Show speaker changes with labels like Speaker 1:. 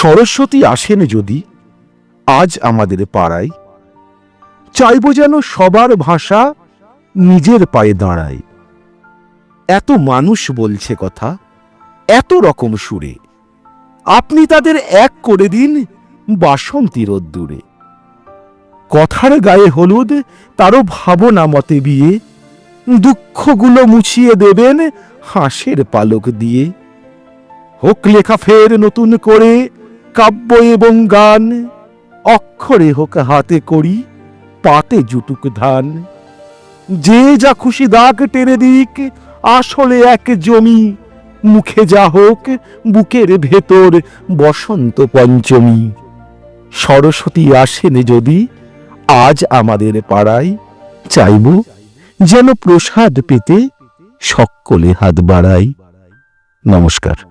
Speaker 1: সরস্বতী আসেন যদি, আজ আমাদের পাড়ায়। চাইব যেন সবার ভাষা নিজের পায়ে দাঁড়ায়। এত মানুষ বলছে কথা, এত রকম সুরে। আপনি তাদের এক করে দিন বাসন্তী রোদ্দুরে। কথার গায়ে হলুদ, তারও ভাবনা মতে বিয়ে। দুঃখগুলো মুছিয়ে দেবেন হাঁসের পালক দিয়ে। হোক লেখা ফের নতুন করে কাব্য এবং গান। অক্ষরে হোক হাতে করি পাতে জুটুক ধান। যে যা খুশি দাগ টেনে দিক, আসলে এক জমি। মুখে যা হোক, বুকের ভেতর বসন্ত পঞ্চমী। সরস্বতী আসেন যদি, আজ আমাদের পাড়ায়। চাইব যেন প্রসাদ পেতে সকলে হাত বাড়াই নমস্কার।